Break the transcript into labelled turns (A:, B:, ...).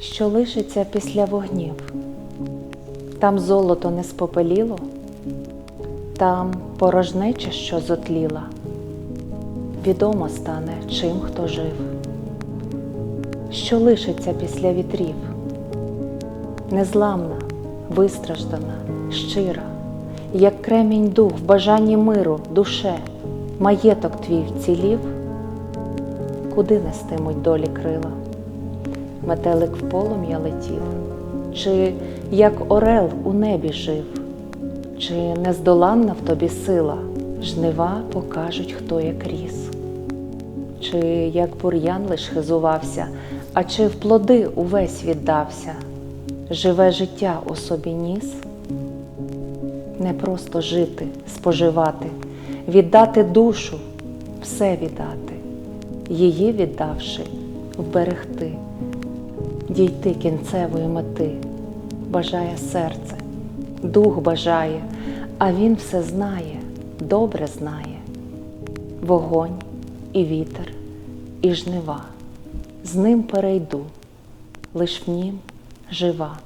A: що лишиться після вогнів. Там золото не спопеліло, там порожнеча, що зотліла. Відомо стане, чим хто жив, що лишиться після вітрів, незламна, вистраждана, щира, як кремінь дух в бажанні миру, душе, маєток твій вцілів, куди нестимуть долі крила? Метелик в полум'я летів, чи як орел у небі жив, чи нездоланна в тобі сила, жнива покажуть, хто як ріс, чи як бур'ян лиш хизувався, а чи в плоди увесь віддався, живе життя у собі ніс, не просто жити, споживати, віддати душу, все віддати, її віддавши, вберегти дійти кінцевої мети, бажає серце, дух бажає, а він все знає, добре знає. Вогонь і вітер, і жнива, з ним перейду, лиш в нім жива.